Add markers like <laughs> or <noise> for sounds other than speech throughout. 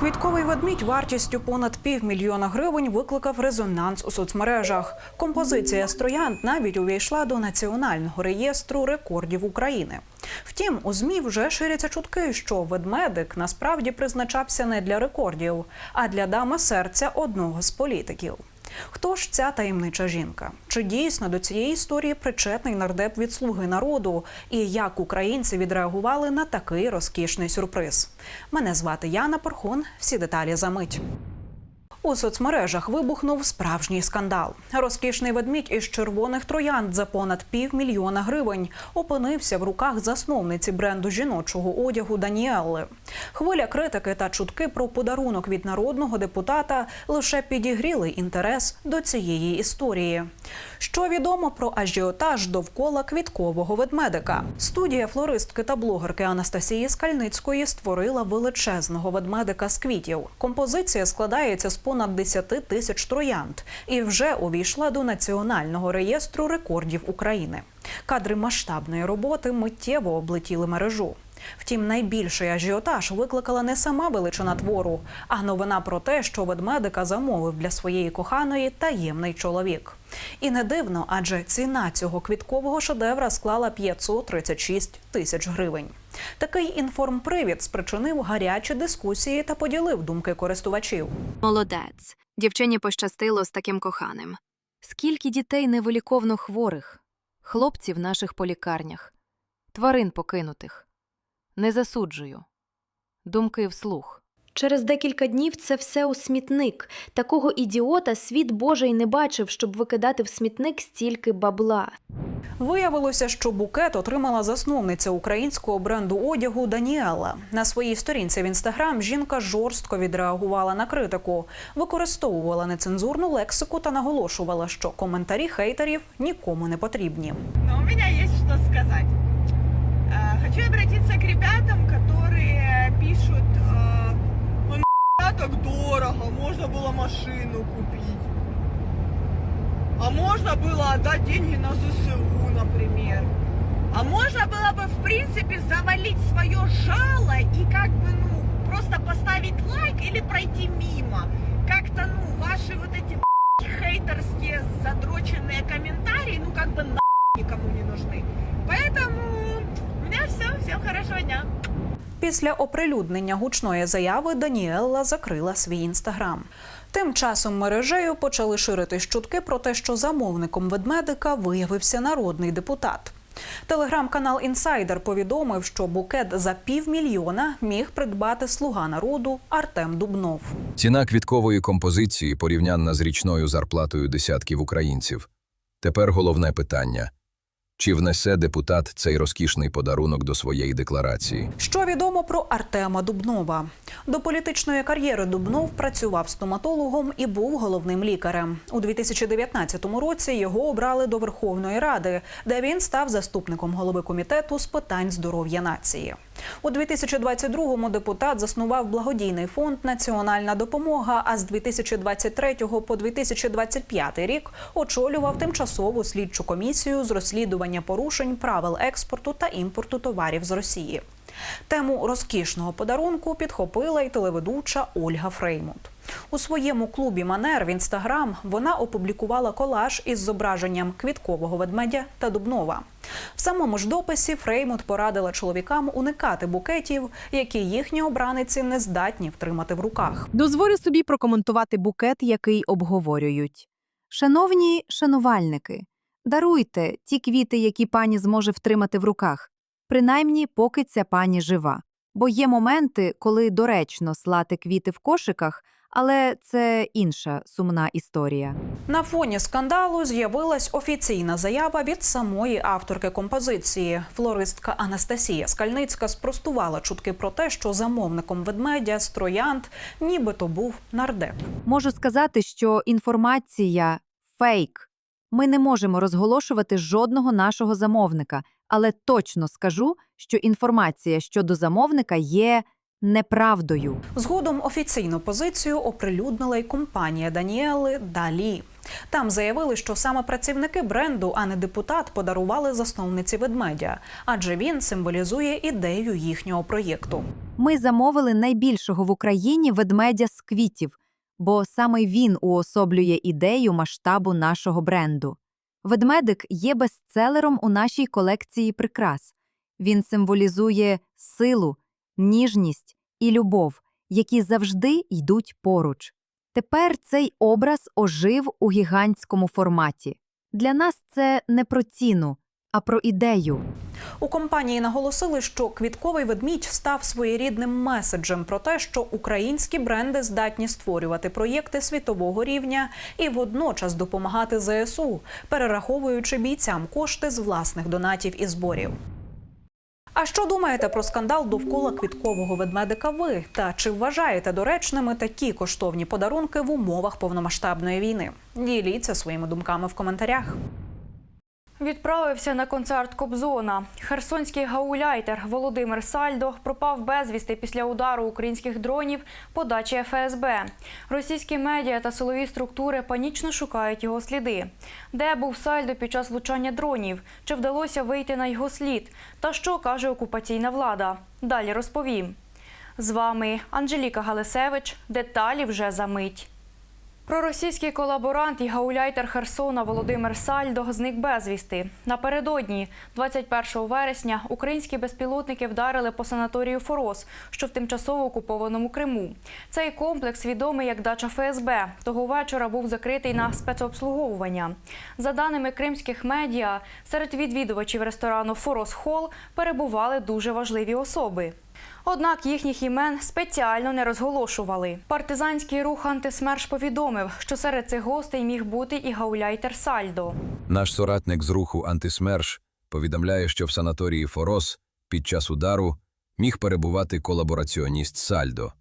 Квітковий ведмідь вартістю понад півмільйона гривень викликав резонанс у соцмережах. Композиція строянд навіть увійшла до національного реєстру рекордів України. Втім, у змі вже ширяться чутки, що ведмедик насправді призначався не для рекордів, а для дами серця одного з політиків. Хто ж ця таємнича жінка? Чи дійсно до цієї історії причетний нардеп від слуги народу? І як українці відреагували на такий розкішний сюрприз? Мене звати Яна Порхун. Всі деталі за мить. У соцмережах вибухнув справжній скандал. Розкішний ведмідь із червоних троянд за понад півмільйона гривень опинився в руках засновниці бренду жіночого одягу Даніелли. Хвиля критики та чутки про подарунок від народного депутата лише підігріли інтерес до цієї історії. Що відомо про ажіотаж довкола квіткового ведмедика? Студія флористки та блогерки Анастасії Скальницької створила величезного ведмедика з квітів. Композиція складається з понад 10 тисяч троянд і вже увійшла до національного реєстру рекордів України. Кадри масштабної роботи миттєво облетіли мережу. Втім, найбільший ажіотаж викликала не сама величина твору, а новина про те, що ведмедика замовив для своєї коханої таємний чоловік. І не дивно, адже ціна цього квіткового шедевра склала 536 тисяч гривень. Такий інформпривід спричинив гарячі дискусії та поділив думки користувачів. Молодець. Дівчині пощастило з таким коханим. Скільки дітей невиліковно хворих, хлопців наших полікарнях, тварин покинутих. Не засуджую. Думки вслух. Через декілька днів це все у смітник. Такого ідіота світ Божий не бачив, щоб викидати в смітник стільки бабла. Виявилося, що букет отримала засновниця українського бренду одягу Даніела. На своїй сторінці в інстаграм жінка жорстко відреагувала на критику, використовувала нецензурну лексику та наголошувала, що коментарі хейтерів нікому не потрібні. Но у меня есть что сказать. Э, Хочу обратиться дорого, можно было машину купить. А можно было отдать деньги на ЗСУ, например. А можно было бы, в принципе, завалить свое жало и как бы, ну, просто поставить лайк или пройти мимо. Как-то, ну, ваши вот эти хейтерские задроченные комментарии, ну, как бы на Після оприлюднення гучної заяви Даніелла закрила свій інстаграм. Тим часом мережею почали ширити чутки про те, що замовником ведмедика виявився народний депутат. Телеграм-канал Інсайдер повідомив, що букет за півмільйона міг придбати слуга народу Артем Дубнов. Ціна квіткової композиції порівнянна з річною зарплатою десятків українців. Тепер головне питання: чи внесе депутат цей розкішний подарунок до своєї декларації? Що відомо про Артема Дубнова? До політичної кар'єри Дубнов працював стоматологом і був головним лікарем. У 2019 році його обрали до Верховної Ради, де він став заступником голови комітету з питань здоров'я нації. У 2022-му депутат заснував благодійний фонд Національна допомога. А з 2023 по 2025 рік очолював тимчасову слідчу комісію з розслідування порушень правил експорту та імпорту товарів з Росії. Тему розкішного подарунку підхопила й телеведуча Ольга Фреймут. У своєму клубі Манер в інстаграм вона опублікувала колаж із зображенням квіткового ведмедя та дубнова. В самому ж дописі Фреймут порадила чоловікам уникати букетів, які їхні обраниці не здатні втримати в руках. Дозволю собі прокоментувати букет, який обговорюють. Шановні шанувальники, даруйте ті квіти, які пані зможе втримати в руках, принаймні, поки ця пані жива. Бо є моменти, коли доречно слати квіти в кошиках, але це інша сумна історія. На фоні скандалу з'явилась офіційна заява від самої авторки композиції. Флористка Анастасія Скальницька спростувала чутки про те, що замовником ведмедя з троянд нібито був нардеп. Можу сказати, що інформація фейк. Ми не можемо розголошувати жодного нашого замовника, але точно скажу, що інформація щодо замовника є неправдою. Згодом офіційну позицію оприлюднила й компанія Даніели Далі. Там заявили, що саме працівники бренду, а не депутат, подарували засновниці ведмедя, адже він символізує ідею їхнього проєкту. Ми замовили найбільшого в Україні ведмедя з квітів, бо саме він уособлює ідею масштабу нашого бренду. Ведмедик є бестселером у нашій колекції прикрас. Він символізує силу, ніжність і любов, які завжди йдуть поруч. Тепер цей образ ожив у гігантському форматі. Для нас це не про ціну, а про ідею. У компанії наголосили, що квітковий ведмідь став своєрідним меседжем про те, що українські бренди здатні створювати проєкти світового рівня і водночас допомагати ЗСУ, перераховуючи бійцям кошти з власних донатів і зборів. А що думаєте про скандал довкола квіткового ведмедика ви? Та чи вважаєте доречними такі коштовні подарунки в умовах повномасштабної війни? Діліться своїми думками в коментарях. Відправився на концерт Кобзона. Херсонський гауляйтер Володимир Сальдо пропав безвісти після удару українських дронів по дачі ФСБ. Російські медіа та силові структури панічно шукають його сліди. Де був Сальдо під час влучання дронів? Чи вдалося вийти на його слід? Та що каже окупаційна влада? Далі розповім. З вами Анжеліка Галисевич. Деталі вже за мить. Проросійський колаборант і гауляйтер Херсона Володимир Сальдо зник безвісти. Напередодні, 21 вересня, українські безпілотники вдарили по санаторію Форос, що в тимчасово окупованому Криму. Цей комплекс відомий як дача ФСБ. Того вечора був закритий на спецобслуговування. За даними кримських медіа, серед відвідувачів ресторану Форос Хол перебували дуже важливі особи. Однак їхніх імен спеціально не розголошували. Партизанський рух антисмерш повідомив, що серед цих гостей міг бути і гауляйтер Сальдо. Наш соратник з руху «Антисмерш» повідомляє, що в санаторії Форос під час удару міг перебувати колабораціоніст Сальдо.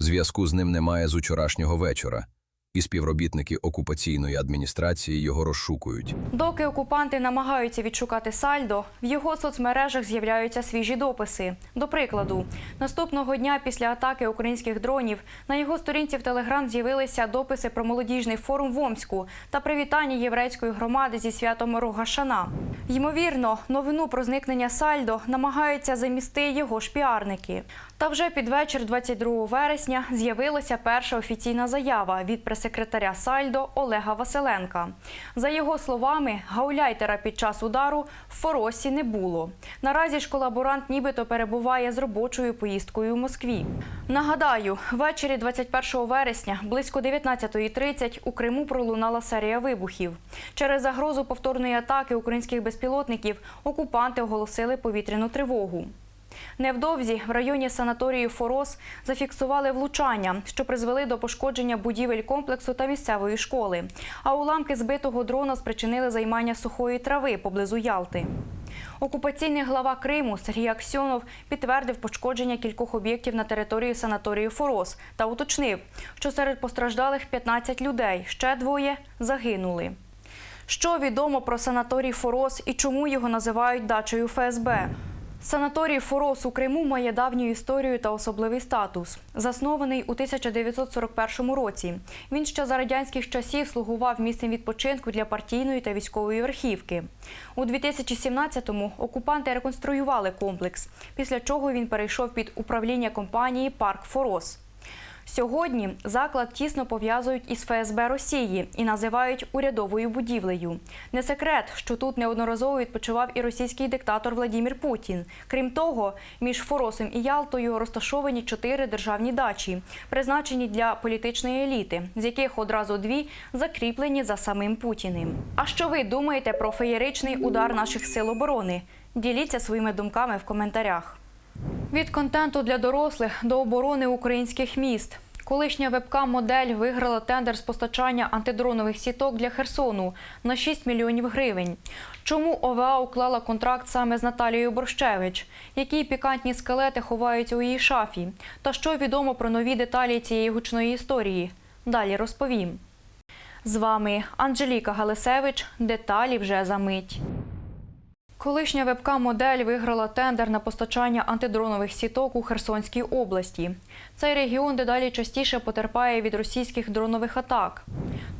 Зв'язку з ним немає з учорашнього вечора, і співробітники окупаційної адміністрації його розшукують. Доки окупанти намагаються відшукати Сальдо, в його соцмережах з'являються свіжі дописи. До прикладу, наступного дня після атаки українських дронів на його сторінці в Телеграм з'явилися дописи про молодіжний форум в Омську та привітання єврейської громади зі святом Рогашана. Ймовірно, новину про зникнення Сальдо намагаються замісти його ж піарники. Та вже під вечір 22 вересня з'явилася перша офіційна заява від прес-секретаря Сальдо Олега Василенка. За його словами, гауляйтера під час удару в Форосі не було. Наразі ж колаборант нібито перебуває з робочою поїздкою у Москві. Нагадаю, ввечері 21 вересня близько 19.30 у Криму пролунала серія вибухів. Через загрозу повторної атаки українських безпілотників окупанти оголосили повітряну тривогу. Невдовзі в районі санаторії Форос зафіксували влучання, що призвели до пошкодження будівель комплексу та місцевої школи. А уламки збитого дрона спричинили займання сухої трави поблизу Ялти. Окупаційний глава Криму Сергій Аксьонов підтвердив пошкодження кількох об'єктів на території санаторію Форос та уточнив, що серед постраждалих 15 людей, ще двоє загинули. Що відомо про санаторій Форос і чому його називають дачею ФСБ? Санаторій Форос у Криму має давню історію та особливий статус. Заснований у 1941 році. Він ще за радянських часів слугував місцем відпочинку для партійної та військової верхівки. У 2017-му окупанти реконструювали комплекс, після чого він перейшов під управління компанії Парк Форос. Сьогодні заклад тісно пов'язують із ФСБ Росії і називають урядовою будівлею. Не секрет, що тут неодноразово відпочивав і російський диктатор Владімір Путін. Крім того, між Форосом і Ялтою розташовані чотири державні дачі, призначені для політичної еліти, з яких одразу дві закріплені за самим Путіним. А що ви думаєте про феєричний удар наших сил оборони? Діліться своїми думками в коментарях. Від контенту для дорослих до оборони українських міст. Колишня вебкам-модель виграла тендер з постачання антидронових сіток для Херсону на 6 мільйонів гривень. Чому ОВА уклала контракт саме з Наталією Борщевич? Які пікантні скелети ховаються у її шафі? Та що відомо про нові деталі цієї гучної історії? Далі розповім. З вами Анжеліка Галисевич. Деталі вже за мить. Колишня вебкам-модель виграла тендер на постачання антидронових сіток у Херсонській області. Цей регіон дедалі частіше потерпає від російських дронових атак.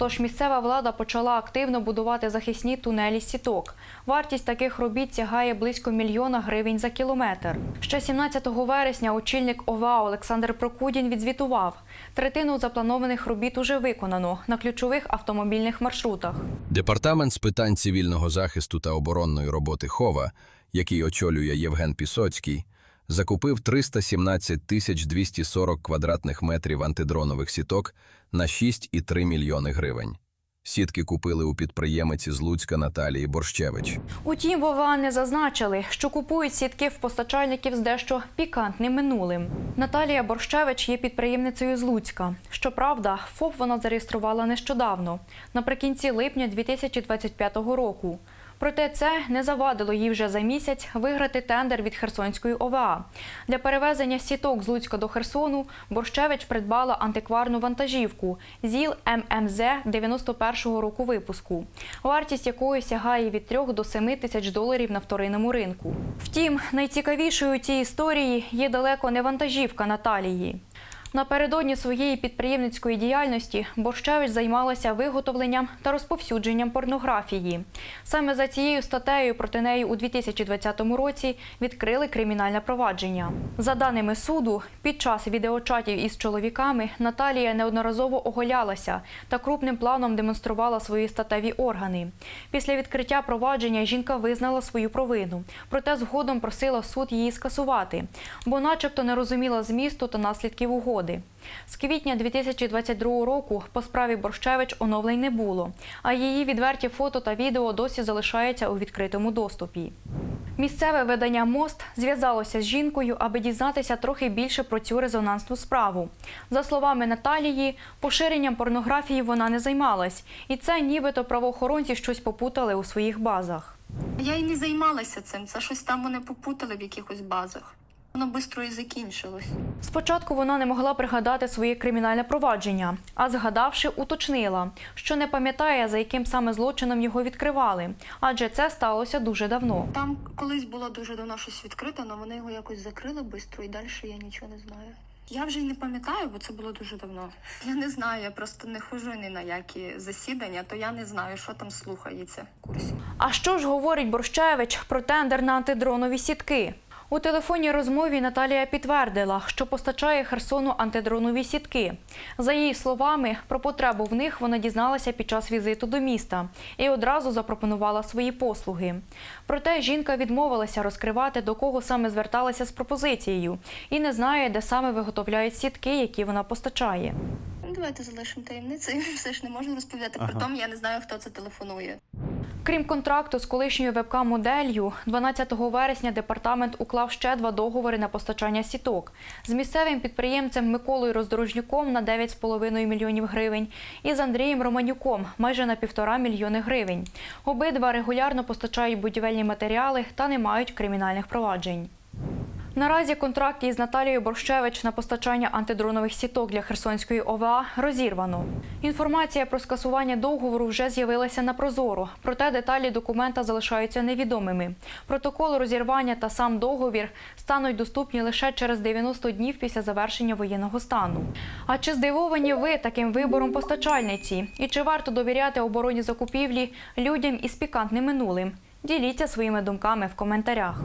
Тож місцева влада почала активно будувати захисні тунелі сіток. Вартість таких робіт сягає близько мільйона гривень за кілометр. Ще 17 вересня очільник ОВА Олександр Прокудін відзвітував, третину запланованих робіт уже виконано на ключових автомобільних маршрутах. Департамент з питань цивільного захисту та оборонної роботи ХОВА, який очолює Євген Пісоцький, закупив 317 тисяч 240 квадратних метрів антидронових сіток на 6,3 мільйони гривень. Сітки купили у підприємиці з Луцька Наталії Борщевич. Утім, Вова не зазначили, що купують сітки в постачальників з дещо пікантним минулим. Наталія Борщевич є підприємницею з Луцька. Щоправда, ФОП вона зареєструвала нещодавно, наприкінці липня 2025 року. Проте це не завадило їй вже за місяць виграти тендер від Херсонської ОВА. Для перевезення сіток з Луцька до Херсону Борщевич придбала антикварну вантажівку ЗІЛ ММЗ 91-го року випуску, вартість якої сягає від 3 до 7 тисяч доларів на вторинному ринку. Втім, найцікавішою у цій історії є далеко не вантажівка Наталії. Напередодні своєї підприємницької діяльності Борщевич займалася виготовленням та розповсюдженням порнографії. Саме за цією статтею проти неї у 2020 році відкрили кримінальне провадження. За даними суду, під час відеочатів із чоловіками Наталія неодноразово оголялася та крупним планом демонструвала свої статеві органи. Після відкриття провадження жінка визнала свою провину, проте згодом просила суд її скасувати, бо, начебто, не розуміла змісту та наслідків угоди. З квітня 2022 року по справі Борщевич оновлень не було, а її відверті фото та відео досі залишаються у відкритому доступі. Місцеве видання Мост зв'язалося з жінкою, аби дізнатися трохи більше про цю резонансну справу. За словами Наталії, поширенням порнографії вона не займалась, і це нібито правоохоронці щось попутали у своїх базах. Я і не займалася цим. Це щось там вони попутали в якихось базах. Воно швидко і закінчилось. Спочатку вона не могла пригадати своє кримінальне провадження, а згадавши, уточнила, що не пам'ятає, за яким саме злочином його відкривали, адже це сталося дуже давно. Там колись було дуже давно щось відкрито, але вони його якось закрили швидко і далі я нічого не знаю. Я вже й не пам'ятаю, бо це було дуже давно. Я не знаю, я просто не ходжу ні на які засідання, то я не знаю, що там слухається в курсі. А що ж говорить Борщевич про тендер на антидронові сітки? У телефонній розмові Наталія підтвердила, що постачає Херсону антидронові сітки. За її словами, про потребу в них вона дізналася під час візиту до міста і одразу запропонувала свої послуги. Проте жінка відмовилася розкривати, до кого саме зверталася з пропозицією, і не знає, де саме виготовляють сітки, які вона постачає. Ну, давайте залишимо таємницею. <laughs> Все ж не можу розповідати. Ага. Притом я не знаю, хто це телефонує. Крім контракту з колишньою вебкам-моделлю, 12 вересня департамент уклав ще два договори на постачання сіток з місцевим підприємцем Миколою Роздорожнюком на 9,5 мільйонів гривень і з Андрієм Романюком майже на півтора мільйони гривень. Обидва регулярно постачають будівельні матеріали та не мають кримінальних проваджень. Наразі контракт із Наталією Борщевич на постачання антидронових сіток для Херсонської ОВА розірвано. Інформація про скасування договору вже з'явилася на Прозоро, проте деталі документа залишаються невідомими. Протокол розірвання та сам договір стануть доступні лише через 90 днів після завершення воєнного стану. А чи здивовані ви таким вибором постачальниці? І чи варто довіряти обороні закупівлі людям із пікантним минулим? Діліться своїми думками в коментарях.